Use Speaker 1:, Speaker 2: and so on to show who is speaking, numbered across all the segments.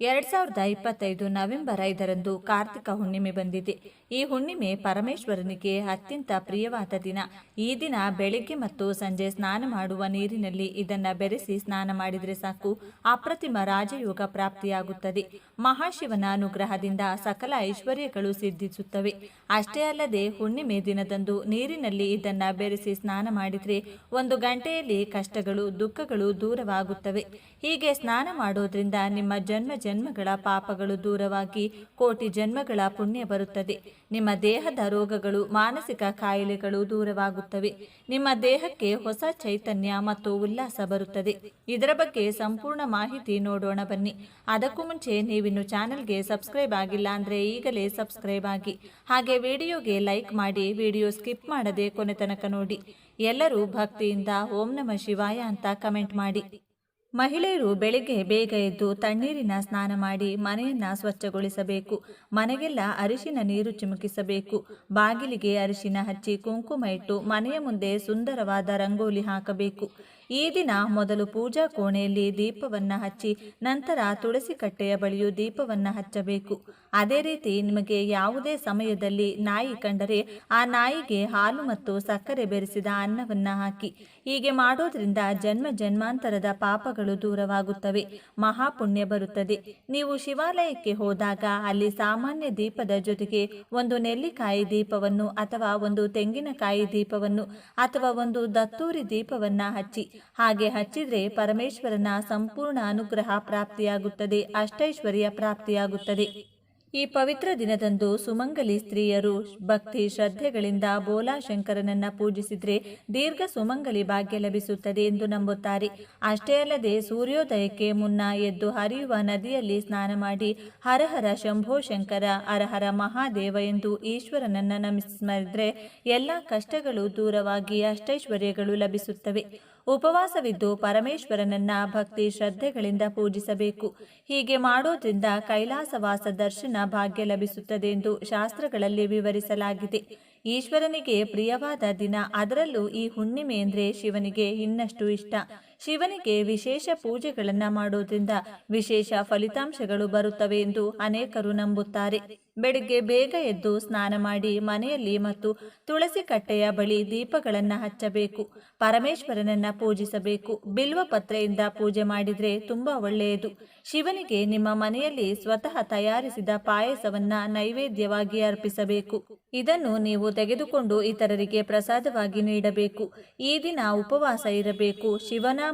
Speaker 1: ಎರಡ್ ಸಾವಿರದ ಇಪ್ಪತ್ತೈದು ನವೆಂಬರ್ ಐದರಂದು ಕಾರ್ತಿಕ ಹುಣ್ಣಿಮೆ ಬಂದಿದೆ. ಈ ಹುಣ್ಣಿಮೆ ಪರಮೇಶ್ವರನಿಗೆ ಅತ್ಯಂತ ಪ್ರಿಯವಾದ ದಿನ. ಈ ದಿನ ಬೆಳಿಗ್ಗೆ ಮತ್ತು ಸಂಜೆ ಸ್ನಾನ ಮಾಡುವ ನೀರಿನಲ್ಲಿ ಇದನ್ನ ಬೆರೆಸಿ ಸ್ನಾನ ಮಾಡಿದರೆ ಸಾಕು. ಅಪ್ರತಿಮ ರಾಜಯೋಗ ಪ್ರಾಪ್ತಿಯಾಗುತ್ತದೆ. ಮಹಾಶಿವನ ಅನುಗ್ರಹದಿಂದ ಸಕಲ ಐಶ್ವರ್ಯಗಳು ಸಿದ್ಧಿಸುತ್ತವೆ. ಅಷ್ಟೇ ಅಲ್ಲದೆ ಹುಣ್ಣಿಮೆ ದಿನದಂದು ನೀರಿನಲ್ಲಿ ಇದನ್ನ ಬೆರೆಸಿ ಸ್ನಾನ ಮಾಡಿದರೆ ಒಂದು ಗಂಟೆಯಲ್ಲಿ ಕಷ್ಟಗಳು, ದುಃಖಗಳು ದೂರವಾಗುತ್ತವೆ. ಹೀಗೆ ಸ್ನಾನ ಮಾಡೋದ್ರಿಂದ ನಿಮ್ಮ ಜನ್ಮ ಜನ್ಮಗಳ ಪಾಪಗಳು ದೂರವಾಗಿ ಕೋಟಿ ಜನ್ಮಗಳ ಪುಣ್ಯ ಬರುತ್ತದೆ. ನಿಮ್ಮ ದೇಹದ ರೋಗಗಳು, ಮಾನಸಿಕ ಕಾಯಿಲೆಗಳು ದೂರವಾಗುತ್ತವೆ. ನಿಮ್ಮ ದೇಹಕ್ಕೆ ಹೊಸ ಚೈತನ್ಯ ಮತ್ತು ಉಲ್ಲಾಸ ಬರುತ್ತದೆ. ಇದರ ಬಗ್ಗೆ ಸಂಪೂರ್ಣ ಮಾಹಿತಿ ನೋಡೋಣ ಬನ್ನಿ. ಅದಕ್ಕೂ ಮುಂಚೆ ನೀವಿನ್ನು ಚಾನೆಲ್ಗೆ ಸಬ್ಸ್ಕ್ರೈಬ್ ಆಗಿಲ್ಲ ಅಂದರೆ ಈಗಲೇ ಸಬ್ಸ್ಕ್ರೈಬ್ ಆಗಿ. ಹಾಗೆ ವಿಡಿಯೋಗೆ ಲೈಕ್ ಮಾಡಿ, ವಿಡಿಯೋ ಸ್ಕಿಪ್ ಮಾಡದೆ ಕೊನೆ ತನಕ ನೋಡಿ. ಎಲ್ಲರೂ ಭಕ್ತಿಯಿಂದ ಓಂ ನಮ ಶಿವಾಯ ಅಂತ ಕಮೆಂಟ್ ಮಾಡಿ. ಮಹಿಳೆಯರು ಬೆಳಿಗ್ಗೆ ಬೇಗ ಎದ್ದು ತಣ್ಣೀರಿನ ಸ್ನಾನ ಮಾಡಿ ಮನೆಯನ್ನ ಸ್ವಚ್ಛಗೊಳಿಸಬೇಕು. ಮನೆಗೆಲ್ಲ ಅರಿಶಿನ ನೀರು ಚಿಮುಕಿಸಬೇಕು. ಬಾಗಿಲಿಗೆ ಅರಿಶಿನ ಹಚ್ಚಿ ಕುಂಕುಮ ಇಟ್ಟು ಮನೆಯ ಮುಂದೆ ಸುಂದರವಾದ ರಂಗೋಲಿ ಹಾಕಬೇಕು. ಈ ದಿನ ಮೊದಲು ಪೂಜಾ ಕೋಣೆಯಲ್ಲಿ ದೀಪವನ್ನು ಹಚ್ಚಿ, ನಂತರ ತುಳಸಿ ಕಟ್ಟೆಯ ಬಳಿಯೂ ದೀಪವನ್ನು ಹಚ್ಚಬೇಕು. ಅದೇ ರೀತಿ ನಿಮಗೆ ಯಾವುದೇ ಸಮಯದಲ್ಲಿ ನಾಯಿ ಕಂಡರೆ ಆ ನಾಯಿಗೆ ಹಾಲು ಮತ್ತು ಸಕ್ಕರೆ ಬೆರೆಸಿದ ಅನ್ನವನ್ನು ಹಾಕಿ. ಹೀಗೆ ಮಾಡೋದ್ರಿಂದ ಜನ್ಮ ಜನ್ಮಾಂತರದ ಪಾಪಗಳು ದೂರವಾಗುತ್ತವೆ. ಮಹಾಪುಣ್ಯ ಬರುತ್ತದೆ. ನೀವು ಶಿವಾಲಯಕ್ಕೆ ಹೋದಾಗ ಅಲ್ಲಿ ಸಾಮಾನ್ಯ ದೀಪದ ಜೊತೆಗೆ ಒಂದು ನೆಲ್ಲಿಕಾಯಿ ದೀಪವನ್ನು ಅಥವಾ ಒಂದು ತೆಂಗಿನಕಾಯಿ ದೀಪವನ್ನು ಅಥವಾ ಒಂದು ದತ್ತೂರಿ ದೀಪವನ್ನು ಹಚ್ಚಿ. ಹಾಗೆ ಹಚ್ಚಿದ್ರೆ ಪರಮೇಶ್ವರನ ಸಂಪೂರ್ಣ ಅನುಗ್ರಹ ಪ್ರಾಪ್ತಿಯಾಗುತ್ತದೆ, ಅಷ್ಟೈಶ್ವರ್ಯ ಪ್ರಾಪ್ತಿಯಾಗುತ್ತದೆ. ಈ ಪವಿತ್ರ ದಿನದಂದು ಸುಮಂಗಲಿ ಸ್ತ್ರೀಯರು ಭಕ್ತಿ ಶ್ರದ್ಧೆಗಳಿಂದ ಬೋಲಾ ಶಂಕರನನ್ನ ಪೂಜಿಸಿದ್ರೆ ದೀರ್ಘ ಸುಮಂಗಲಿ ಭಾಗ್ಯ ಲಭಿಸುತ್ತದೆ ಎಂದು ನಂಬುತ್ತಾರೆ. ಅಷ್ಟೇ ಅಲ್ಲದೆ ಸೂರ್ಯೋದಯಕ್ಕೆ ಮುನ್ನ ಎದ್ದು ಹರಿಯುವ ನದಿಯಲ್ಲಿ ಸ್ನಾನ ಮಾಡಿ ಹರಹರ ಶಂಭೋ ಶಂಕರ, ಹರಹರ ಮಹಾದೇವ ಎಂದು ಈಶ್ವರನನ್ನ ನಮಿಸಿದ್ರೆ ಎಲ್ಲ ಕಷ್ಟಗಳು ದೂರವಾಗಿ ಅಷ್ಟೈಶ್ವರ್ಯಗಳು ಲಭಿಸುತ್ತವೆ. ಉಪವಾಸವಿದ್ದು ಪರಮೇಶ್ವರನನ್ನ ಭಕ್ತಿ ಶ್ರದ್ಧೆಗಳಿಂದ ಪೂಜಿಸಬೇಕು. ಹೀಗೆ ಮಾಡೋದ್ರಿಂದ ಕೈಲಾಸವಾಸ ದರ್ಶನ ಭಾಗ್ಯ ಲಭಿಸುತ್ತದೆ ಎಂದು ಶಾಸ್ತ್ರಗಳಲ್ಲಿ ವಿವರಿಸಲಾಗಿದೆ. ಈಶ್ವರನಿಗೆ ಪ್ರಿಯವಾದ ದಿನ ಅದರಲ್ಲೂ ಈ ಹುಣ್ಣಿಮೆ ಶಿವನಿಗೆ ಇನ್ನಷ್ಟು ಇಷ್ಟ. ಶಿವನಿಗೆ ವಿಶೇಷ ಪೂಜೆಗಳನ್ನ ಮಾಡೋದ್ರಿಂದ ವಿಶೇಷ ಫಲಿತಾಂಶಗಳು ಬರುತ್ತವೆ ಎಂದು ಅನೇಕರು ನಂಬುತ್ತಾರೆ. ಬೆಳಿಗ್ಗೆ ಬೇಗ ಎದ್ದು ಸ್ನಾನ ಮಾಡಿ ಮನೆಯಲ್ಲಿ ಮತ್ತು ತುಳಸಿ ಕಟ್ಟೆಯ ಬಳಿ ದೀಪಗಳನ್ನ ಹಚ್ಚಬೇಕು. ಪರಮೇಶ್ವರನನ್ನ ಪೂಜಿಸಬೇಕು. ಬಿಲ್ವ ಪತ್ರೆಯಿಂದ ಪೂಜೆ ಮಾಡಿದ್ರೆ ತುಂಬಾ ಒಳ್ಳೆಯದು. ಶಿವನಿಗೆ ನಿಮ್ಮ ಮನೆಯಲ್ಲಿ ಸ್ವತಃ ತಯಾರಿಸಿದ ಪಾಯಸವನ್ನ ನೈವೇದ್ಯವಾಗಿ ಅರ್ಪಿಸಬೇಕು. ಇದನ್ನು ನೀವು ತೆಗೆದುಕೊಂಡು ಇತರರಿಗೆ ಪ್ರಸಾದವಾಗಿ ನೀಡಬೇಕು. ಈ ದಿನ ಉಪವಾಸ ಇರಬೇಕು.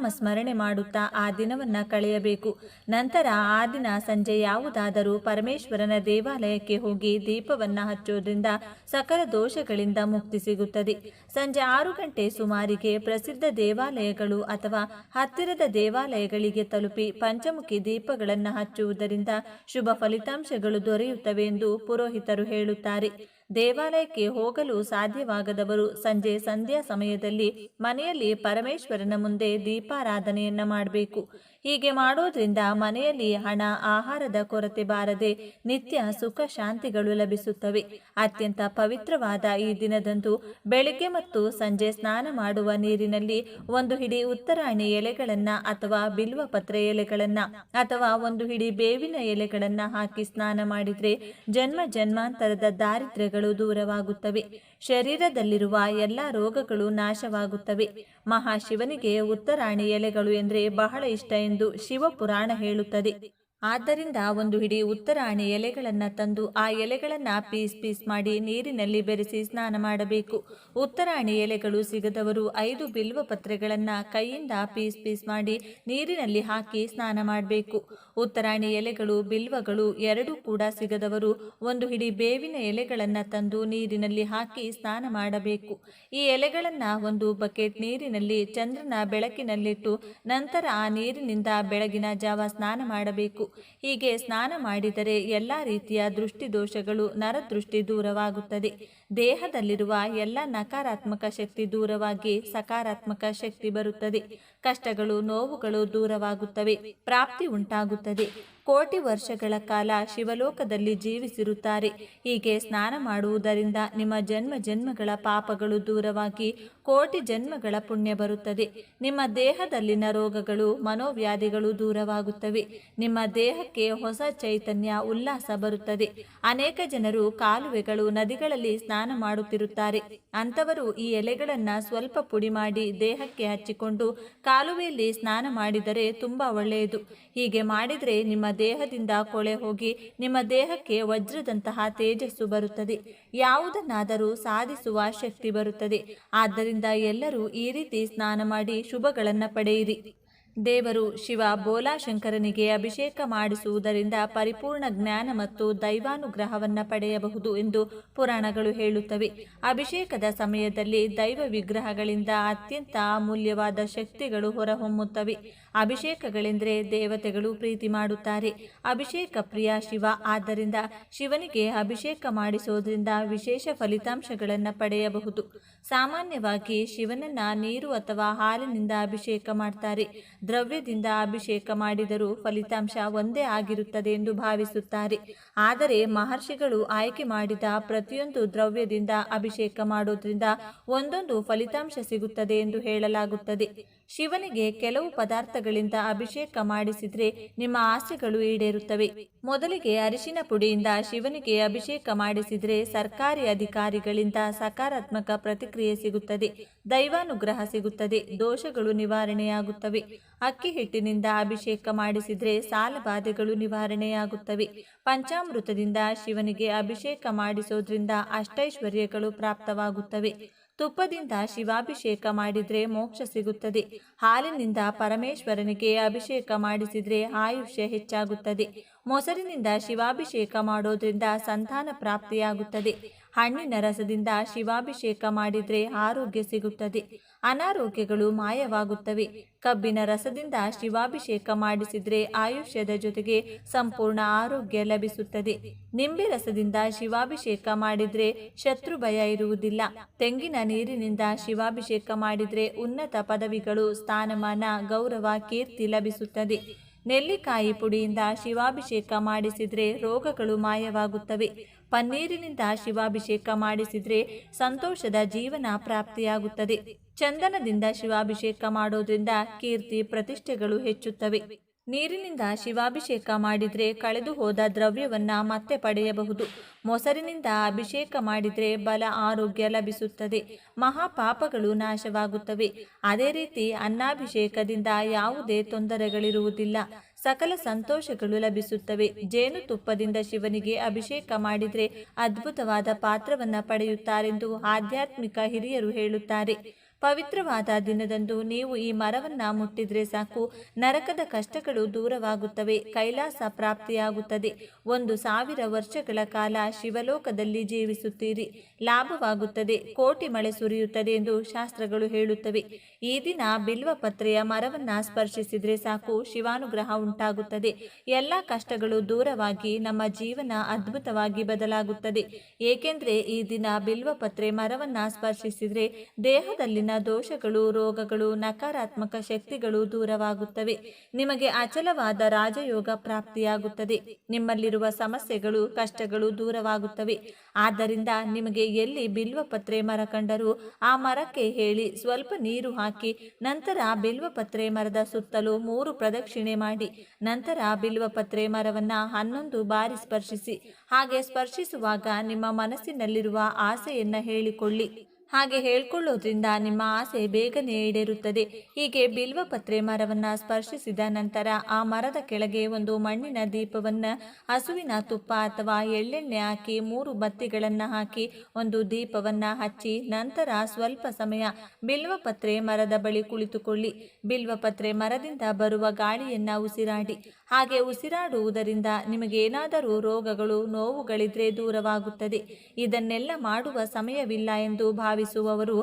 Speaker 1: ಶಿವನಾಮ ಸ್ಮರಣೆ ಮಾಡುತ್ತಾ ಆ ದಿನವನ್ನ ಕಳೆಯಬೇಕು. ನಂತರ ಆ ದಿನ ಸಂಜೆ ಯಾವುದಾದರೂ ಪರಮೇಶ್ವರನ ದೇವಾಲಯಕ್ಕೆ ಹೋಗಿ ದೀಪವನ್ನ ಹಚ್ಚೋದ್ರಿಂದ ಸಕಲ ದೋಷಗಳಿಂದ ಮುಕ್ತಿ ಸಿಗುತ್ತದೆ. ಸಂಜೆ ಆರು ಗಂಟೆ ಸುಮಾರಿಗೆ ಪ್ರಸಿದ್ಧ ದೇವಾಲಯಗಳು ಅಥವಾ ಹತ್ತಿರದ ದೇವಾಲಯಗಳಿಗೆ ತಲುಪಿ ಪಂಚಮುಖಿ ದೀಪಗಳನ್ನು ಹಚ್ಚುವುದರಿಂದ ಶುಭ ಫಲಿತಾಂಶಗಳು ದೊರೆಯುತ್ತವೆ ಎಂದು ಪುರೋಹಿತರು ಹೇಳುತ್ತಾರೆ. ದೇವಾಲಯಕ್ಕೆ ಹೋಗಲು ಸಾಧ್ಯವಾಗದವರು ಸಂಜೆ ಸಂಧ್ಯಾ ಸಮಯದಲ್ಲಿ ಮನೆಯಲ್ಲಿ ಪರಮೇಶ್ವರನ ಮುಂದೆ ದೀಪಾರಾಧನೆಯನ್ನ ಮಾಡಬೇಕು. ಹೀಗೆ ಮಾಡೋದ್ರಿಂದ ಮನೆಯಲ್ಲಿ ಹಣ, ಆಹಾರದ ಕೊರತೆ ಬಾರದೆ ನಿತ್ಯ ಸುಖ ಶಾಂತಿಗಳು ಲಭಿಸುತ್ತವೆ. ಅತ್ಯಂತ ಪವಿತ್ರವಾದ ಈ ದಿನದಂದು ಬೆಳಿಗ್ಗೆ ಮತ್ತು ಸಂಜೆ ಸ್ನಾನ ಮಾಡುವ ನೀರಿನಲ್ಲಿ ಒಂದು ಹಿಡಿ ಉತ್ತರಾಣಿ ಎಲೆಗಳನ್ನ ಅಥವಾ ಬಿಲ್ವ ಪತ್ರೆ ಎಲೆಗಳನ್ನ ಅಥವಾ ಒಂದು ಹಿಡಿ ಬೇವಿನ ಎಲೆಗಳನ್ನ ಹಾಕಿ ಸ್ನಾನ ಮಾಡಿದ್ರೆ ಜನ್ಮ ಜನ್ಮಾಂತರದ ದಾರಿದ್ರ್ಯಗಳು ದೂರವಾಗುತ್ತವೆ. ಶರೀರದಲ್ಲಿರುವ ಎಲ್ಲ ರೋಗಗಳು ನಾಶವಾಗುತ್ತವೆ. ಮಹಾಶಿವನಿಗೆ ಉತ್ತರಾಣಿ ಎಲೆಗಳು ಎಂದರೆ ಬಹಳ ಇಷ್ಟ ಎಂದು ಶಿವಪುರಾಣ ಹೇಳುತ್ತದೆ. ಆದ್ದರಿಂದ ಒಂದು ಹಿಡಿ ಉತ್ತರಾಣಿ ಎಲೆಗಳನ್ನು ತಂದು ಆ ಎಲೆಗಳನ್ನು ಪೀಸ್ ಪೀಸ್ ಮಾಡಿ ನೀರಿನಲ್ಲಿ ಬೆರೆಸಿ ಸ್ನಾನ ಮಾಡಬೇಕು. ಉತ್ತರಾಣಿ ಎಲೆಗಳು ಸಿಗದವರು ಐದು ಬಿಲ್ವ ಪತ್ರೆಗಳನ್ನು ಕೈಯಿಂದ ಪೀಸ್ ಪೀಸ್ ಮಾಡಿ ನೀರಿನಲ್ಲಿ ಹಾಕಿ ಸ್ನಾನ ಮಾಡಬೇಕು. ಉತ್ತರಾಣಿ ಎಲೆಗಳು, ಬಿಲ್ವಗಳು ಎರಡೂ ಕೂಡ ಸಿಗದವರು ಒಂದು ಹಿಡಿ ಬೇವಿನ ಎಲೆಗಳನ್ನು ತಂದು ನೀರಿನಲ್ಲಿ ಹಾಕಿ ಸ್ನಾನ ಮಾಡಬೇಕು. ಈ ಎಲೆಗಳನ್ನು ಒಂದು ಬಕೆಟ್ ನೀರಿನಲ್ಲಿ ಚಂದ್ರನ ಬೆಳಕಿನಲ್ಲಿಟ್ಟು ನಂತರ ಆ ನೀರಿನಿಂದ ಬೆಳಗಿನ ಜಾವ ಸ್ನಾನ ಮಾಡಬೇಕು. ಹೀಗೆ ಸ್ನಾನ ಮಾಡಿದರೆ ಎಲ್ಲ ರೀತಿಯ ದೃಷ್ಟಿ ದೋಷಗಳು ನರದೃಷ್ಟಿ ದೂರವಾಗುತ್ತದೆ. ದೇಹದಲ್ಲಿರುವ ಎಲ್ಲ ನಕಾರಾತ್ಮಕ ಶಕ್ತಿ ದೂರವಾಗಿ ಸಕಾರಾತ್ಮಕ ಶಕ್ತಿ ಬರುತ್ತದೆ. ಕಷ್ಟಗಳು, ನೋವುಗಳು ದೂರವಾಗುತ್ತವೆ. ಪ್ರಾಪ್ತಿ ಉಂಟಾಗುತ್ತದೆ. ಕೋಟಿ ವರ್ಷಗಳ ಕಾಲ ಶಿವಲೋಕದಲ್ಲಿ ಜೀವಿಸಿರುತ್ತಾರೆ. ಹೀಗೆ ಸ್ನಾನ ಮಾಡುವುದರಿಂದ ನಿಮ್ಮ ಜನ್ಮ ಜನ್ಮಗಳ ಪಾಪಗಳು ದೂರವಾಗಿ ಕೋಟಿ ಜನ್ಮಗಳ ಪುಣ್ಯ ಬರುತ್ತದೆ. ನಿಮ್ಮ ದೇಹದಲ್ಲಿನ ರೋಗಗಳು, ಮನೋವ್ಯಾಧಿಗಳು ದೂರವಾಗುತ್ತವೆ. ನಿಮ್ಮ ದೇಹಕ್ಕೆ ಹೊಸ ಚೈತನ್ಯ, ಉಲ್ಲಾಸ ಬರುತ್ತದೆ. ಅನೇಕ ಜನರು ಕಾಲುವೆಗಳು, ನದಿಗಳಲ್ಲಿ ಸ್ನಾನ ಮಾಡುತ್ತಿರುತ್ತಾರೆ. ಅಂಥವರು ಈ ಎಲೆಗಳನ್ನ ಸ್ವಲ್ಪ ಪುಡಿ ಮಾಡಿ ದೇಹಕ್ಕೆ ಹಚ್ಚಿಕೊಂಡು ಕಾಲುವೆಯಲ್ಲಿ ಸ್ನಾನ ಮಾಡಿದರೆ ತುಂಬಾ ಒಳ್ಳೆಯದು. ಹೀಗೆ ಮಾಡಿದರೆ ನಿಮ್ಮ ದೇಹದಿಂದ ಕೊಳೆ ಹೋಗಿ ನಿಮ್ಮ ದೇಹಕ್ಕೆ ವಜ್ರದಂತಹ ತೇಜಸ್ಸು ಬರುತ್ತದೆ. ಯಾವುದನ್ನಾದರೂ ಸಾಧಿಸುವ ಶಕ್ತಿ ಬರುತ್ತದೆ. ಆದ್ದರಿಂದ ಎಲ್ಲರೂ ಈ ರೀತಿ ಸ್ನಾನ ಮಾಡಿ ಶುಭಗಳನ್ನು ಪಡೆಯಿರಿ. ದೇವರು ಶಿವ ಬೋಲಾಶಂಕರನಿಗೆ ಅಭಿಷೇಕ ಮಾಡಿಸುವುದರಿಂದ ಪರಿಪೂರ್ಣ ಜ್ಞಾನ ಮತ್ತು ದೈವಾನುಗ್ರಹವನ್ನು ಪಡೆಯಬಹುದು ಎಂದು ಪುರಾಣಗಳು ಹೇಳುತ್ತವೆ. ಅಭಿಷೇಕದ ಸಮಯದಲ್ಲಿ ದೈವ ವಿಗ್ರಹಗಳಿಂದ ಅತ್ಯಂತ ಅಮೂಲ್ಯವಾದ ಶಕ್ತಿಗಳು ಹೊರಹೊಮ್ಮುತ್ತವೆ. ಅಭಿಷೇಕಗಳೆಂದರೆ ದೇವತೆಗಳು ಪ್ರೀತಿ ಮಾಡುತ್ತಾರೆ. ಅಭಿಷೇಕ ಪ್ರಿಯ ಶಿವ, ಆದ್ದರಿಂದ ಶಿವನಿಗೆ ಅಭಿಷೇಕ ಮಾಡಿಸೋದ್ರಿಂದ ವಿಶೇಷ ಫಲಿತಾಂಶಗಳನ್ನು ಪಡೆಯಬಹುದು. ಸಾಮಾನ್ಯವಾಗಿ ಶಿವನನ್ನ ನೀರು ಅಥವಾ ಹಾಲಿನಿಂದ ಅಭಿಷೇಕ ಮಾಡ್ತಾರೆ. ದ್ರವ್ಯದಿಂದ ಅಭಿಷೇಕ ಮಾಡಿದರೂ ಫಲಿತಾಂಶ ಒಂದೇ ಆಗಿರುತ್ತದೆ ಎಂದು ಭಾವಿಸುತ್ತಾರೆ. ಆದರೆ ಮಹರ್ಷಿಗಳು ಆಯ್ಕೆ ಮಾಡಿದ ಪ್ರತಿಯೊಂದು ದ್ರವ್ಯದಿಂದ ಅಭಿಷೇಕ ಮಾಡೋದ್ರಿಂದ ಒಂದೊಂದು ಫಲಿತಾಂಶ ಸಿಗುತ್ತದೆ ಎಂದು ಹೇಳಲಾಗುತ್ತದೆ. ಶಿವನಿಗೆ ಕೆಲವು ಪದಾರ್ಥಗಳಿಂದ ಅಭಿಷೇಕ ಮಾಡಿಸಿದ್ರೆ ನಿಮ್ಮ ಆಸೆಗಳು ಈಡೇರುತ್ತವೆ. ಮೊದಲಿಗೆ ಅರಿಶಿನ ಪುಡಿಯಿಂದ ಶಿವನಿಗೆ ಅಭಿಷೇಕ ಮಾಡಿಸಿದ್ರೆ ಸರ್ಕಾರಿ ಅಧಿಕಾರಿಗಳಿಂದ ಸಕಾರಾತ್ಮಕ ಪ್ರತಿಕ್ರಿಯೆ ಸಿಗುತ್ತದೆ. ದೈವಾನುಗ್ರಹ ಸಿಗುತ್ತದೆ. ದೋಷಗಳು ನಿವಾರಣೆಯಾಗುತ್ತವೆ. ಅಕ್ಕಿ ಹಿಟ್ಟಿನಿಂದ ಅಭಿಷೇಕ ಮಾಡಿಸಿದ್ರೆ ಸಾಲಬಾಧೆಗಳು ನಿವಾರಣೆಯಾಗುತ್ತವೆ. ಪಂಚಾಮೃತದಿಂದ ಶಿವನಿಗೆ ಅಭಿಷೇಕ ಮಾಡಿಸೋದ್ರಿಂದ ಅಷ್ಟೈಶ್ವರ್ಯಗಳು ಪ್ರಾಪ್ತವಾಗುತ್ತವೆ. ತುಪ್ಪದಿಂದ ಶಿವಾಭಿಷೇಕ ಮಾಡಿದ್ರೆ ಮೋಕ್ಷ ಸಿಗುತ್ತದೆ. ಹಾಲಿನಿಂದ ಪರಮೇಶ್ವರನಿಗೆ ಅಭಿಷೇಕ ಮಾಡಿಸಿದ್ರೆ ಆಯುಷ್ಯ ಹೆಚ್ಚಾಗುತ್ತದೆ. ಮೊಸರಿನಿಂದ ಶಿವಾಭಿಷೇಕ ಮಾಡೋದ್ರಿಂದ ಸಂತಾನ ಪ್ರಾಪ್ತಿಯಾಗುತ್ತದೆ. ಹಣ್ಣಿನ ರಸದಿಂದ ಶಿವಾಭಿಷೇಕ ಮಾಡಿದರೆ ಆರೋಗ್ಯ ಸಿಗುತ್ತದೆ. ಅನಾರೋಗ್ಯಗಳು ಮಾಯವಾಗುತ್ತವೆ. ಕಬ್ಬಿನ ರಸದಿಂದ ಶಿವಾಭಿಷೇಕ ಮಾಡಿಸಿದರೆ ಆಯುಷ್ಯದ ಜೊತೆಗೆ ಸಂಪೂರ್ಣ ಆರೋಗ್ಯ ಲಭಿಸುತ್ತದೆ. ನಿಂಬೆ ರಸದಿಂದ ಶಿವಾಭಿಷೇಕ ಮಾಡಿದರೆ ಶತ್ರು ಭಯ ಇರುವುದಿಲ್ಲ. ತೆಂಗಿನ ನೀರಿನಿಂದ ಶಿವಾಭಿಷೇಕ ಮಾಡಿದರೆ ಉನ್ನತ ಪದವಿಗಳು, ಸ್ಥಾನಮಾನ, ಗೌರವ, ಕೀರ್ತಿ ಲಭಿಸುತ್ತದೆ. ನೆಲ್ಲಿಕಾಯಿ ಪುಡಿಯಿಂದ ಶಿವಾಭಿಷೇಕ ಮಾಡಿಸಿದರೆ ರೋಗಗಳು ಮಾಯವಾಗುತ್ತವೆ. ಪನ್ನೀರಿನಿಂದ ಶಿವಾಭಿಷೇಕ ಮಾಡಿಸಿದರೆ ಸಂತೋಷದ ಜೀವನ ಪ್ರಾಪ್ತಿಯಾಗುತ್ತದೆ. ಚಂದನದಿಂದ ಶಿವಾಭಿಷೇಕ ಮಾಡೋದ್ರಿಂದ ಕೀರ್ತಿ, ಪ್ರತಿಷ್ಠೆಗಳು ಹೆಚ್ಚುತ್ತವೆ. ನೀರಿನಿಂದ ಶಿವಾಭಿಷೇಕ ಮಾಡಿದರೆ ಕಳೆದು ಹೋದ ದ್ರವ್ಯವನ್ನು ಮತ್ತೆ ಪಡೆಯಬಹುದು. ಮೊಸರಿನಿಂದ ಅಭಿಷೇಕ ಮಾಡಿದರೆ ಬಲ ಆರೋಗ್ಯ ಲಭಿಸುತ್ತದೆ. ಮಹಾಪಾಪಗಳು ನಾಶವಾಗುತ್ತವೆ. ಅದೇ ರೀತಿ ಅನ್ನಾಭಿಷೇಕದಿಂದ ಯಾವುದೇ ತೊಂದರೆಗಳಿರುವುದಿಲ್ಲ. ಸಕಲ ಸಂತೋಷಗಳು ಲಭಿಸುತ್ತವೆ. ಜೇನುತುಪ್ಪದಿಂದ ಶಿವನಿಗೆ ಅಭಿಷೇಕ ಮಾಡಿದರೆ ಅದ್ಭುತವಾದ ಪಾತ್ರವನ್ನು ಪಡೆಯುತ್ತಾರೆಂದು ಆಧ್ಯಾತ್ಮಿಕ ಹಿರಿಯರು ಹೇಳುತ್ತಾರೆ. ಪವಿತ್ರವಾದ ದಿನದಂದು ನೀವು ಈ ಮರವನ್ನ ಮುಟ್ಟಿದ್ರೆ ಸಾಕು. ನರಕದ ಕಷ್ಟಗಳು ದೂರವಾಗುತ್ತವೆ. ಕೈಲಾಸ ಪ್ರಾಪ್ತಿಯಾಗುತ್ತದೆ. ಒಂದು ಸಾವಿರ ವರ್ಷಗಳ ಕಾಲ ಶಿವಲೋಕದಲ್ಲಿ ಜೀವಿಸುತ್ತೀರಿ. ಲಾಭವಾಗುತ್ತದೆ. ಕೋಟಿ ಮಳೆ ಸುರಿಯುತ್ತದೆ ಎಂದು ಶಾಸ್ತ್ರಗಳು ಹೇಳುತ್ತವೆ. ಈ ದಿನ ಬಿಲ್ವಪತ್ರೆಯ ಮರವನ್ನ ಸ್ಪರ್ಶಿಸಿದ್ರೆ ಸಾಕು. ಶಿವಾನುಗ್ರಹ ಉಂಟಾಗುತ್ತದೆ. ಎಲ್ಲ ಕಷ್ಟಗಳು ದೂರವಾಗಿ ನಮ್ಮ ಜೀವನ ಅದ್ಭುತವಾಗಿ ಬದಲಾಗುತ್ತದೆ. ಏಕೆಂದರೆ ಈ ದಿನ ಬಿಲ್ವಪತ್ರೆ ಮರವನ್ನ ಸ್ಪರ್ಶಿಸಿದ್ರೆ ದೇಹದಲ್ಲಿನ ದೋಷಗಳು, ರೋಗಗಳು, ನಕಾರಾತ್ಮಕ ಶಕ್ತಿಗಳು ದೂರವಾಗುತ್ತವೆ. ನಿಮಗೆ ಅಚಲವಾದ ರಾಜಯೋಗ ಪ್ರಾಪ್ತಿಯಾಗುತ್ತದೆ. ನಿಮ್ಮಲ್ಲಿರುವ ಸಮಸ್ಯೆಗಳು, ಕಷ್ಟಗಳು ದೂರವಾಗುತ್ತವೆ. ಆದ್ದರಿಂದ ನಿಮಗೆ ಎಲ್ಲಿ ಬಿಲ್ವಪತ್ರೆ ಮರ ಕಂಡರೂ ಆ ಮರಕ್ಕೆ ಹೇಳಿ ಸ್ವಲ್ಪ ನೀರು ಹಾಕಿ, ನಂತರ ಬಿಲ್ವಪತ್ರೆ ಮರದ ಸುತ್ತಲೂ ಮೂರು ಪ್ರದಕ್ಷಿಣೆ ಮಾಡಿ, ನಂತರ ಬಿಲ್ವಪತ್ರೆ ಮರವನ್ನು ಹನ್ನೊಂದು ಬಾರಿ ಸ್ಪರ್ಶಿಸಿ. ಹಾಗೆ ಸ್ಪರ್ಶಿಸುವಾಗ ನಿಮ್ಮ ಮನಸ್ಸಿನಲ್ಲಿರುವ ಆಸೆಯನ್ನು ಹೇಳಿಕೊಳ್ಳಿ. ಹಾಗೆ ಹೇಳ್ಕೊಳ್ಳೋದ್ರಿಂದ ನಿಮ್ಮ ಆಸೆ ಬೇಗನೆ ಈಡೇರುತ್ತದೆ. ಹೀಗೆ ಬಿಲ್ವಪತ್ರೆ ಮರವನ್ನ ಸ್ಪರ್ಶಿಸಿದ ನಂತರ ಆ ಮರದ ಕೆಳಗೆ ಒಂದು ಮಣ್ಣಿನ ದೀಪವನ್ನ, ಹಸುವಿನ ತುಪ್ಪ ಅಥವಾ ಎಳ್ಳೆಣ್ಣೆ ಹಾಕಿ ಮೂರು ಬತ್ತಿಗಳನ್ನ ಹಾಕಿ ಒಂದು ದೀಪವನ್ನ ಹಚ್ಚಿ ನಂತರ ಸ್ವಲ್ಪ ಸಮಯ ಬಿಲ್ವಪತ್ರೆ ಮರದ ಬಳಿ ಕುಳಿತುಕೊಳ್ಳಿ. ಬಿಲ್ವಪತ್ರೆ ಮರದಿಂದ ಬರುವ ಗಾಳಿಯನ್ನ ಉಸಿರಾಡಿ. ಹಾಗೆ ಉಸಿರಾಡುವುದರಿಂದ ನಿಮಗೇನಾದರೂ ರೋಗಗಳು, ನೋವುಗಳಿದ್ರೆ ದೂರವಾಗುತ್ತದೆ. ಇದನ್ನೆಲ್ಲ ಮಾಡುವ ಸಮಯವಿಲ್ಲ ಎಂದು ಭಾವಿಸುವವರು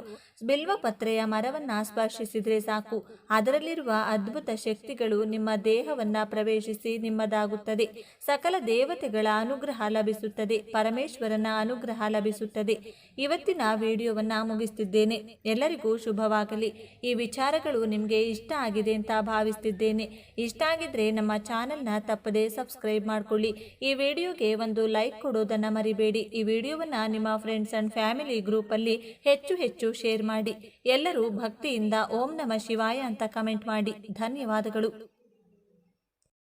Speaker 1: ಬಿಲ್ವಪತ್ರೆಯ ಮರವನ್ನು ಸ್ಪರ್ಶಿಸಿದ್ರೆ ಸಾಕು. ಅದರಲ್ಲಿರುವ ಅದ್ಭುತ ಶಕ್ತಿಗಳು ನಿಮ್ಮ ದೇಹವನ್ನ ಪ್ರವೇಶಿಸಿ ನಿಮ್ಮದಾಗುತ್ತದೆ. ಸಕಲ ದೇವತೆಗಳ ಅನುಗ್ರಹ ಲಭಿಸುತ್ತದೆ. ಪರಮೇಶ್ವರನ ಅನುಗ್ರಹ ಲಭಿಸುತ್ತದೆ. ಇವತ್ತಿನ ವಿಡಿಯೋವನ್ನ ಮುಗಿಸ್ತಿದ್ದೇನೆ. ಎಲ್ಲರಿಗೂ ಶುಭವಾಗಲಿ. ಈ ವಿಚಾರಗಳು ನಿಮಗೆ ಇಷ್ಟ ಆಗಿದೆ ಅಂತ ಭಾವಿಸ್ತಿದ್ದೇನೆ. ಇಷ್ಟ ಆಗಿದ್ರೆ ನಮ್ಮ ಚಾನೆಲ್ನ ತಪ್ಪದೆ ಸಬ್ಸ್ಕ್ರೈಬ್ ಮಾಡ್ಕೊಳ್ಳಿ. ಈ ವಿಡಿಯೋಗೆ ಒಂದು ಲೈಕ್ ಕೊಡೋದನ್ನು ಮರಿಬೇಡಿ. ಈ ವಿಡಿಯೋವನ್ನ ನಿಮ್ಮ ಫ್ರೆಂಡ್ಸ್ ಅಂಡ್ ಫ್ಯಾಮಿಲಿ ಗ್ರೂಪಲ್ಲಿ ಹೆಚ್ಚು ಹೆಚ್ಚು ಶೇರ್ ಮಾಡಿ. ಎಲ್ಲರೂ ಭಕ್ತಿಯಿಂದ ಓಂ ನಮ ಶಿವಾಯ ಅಂತ ಕಮೆಂಟ್ ಮಾಡಿ. ಧನ್ಯವಾದಗಳು.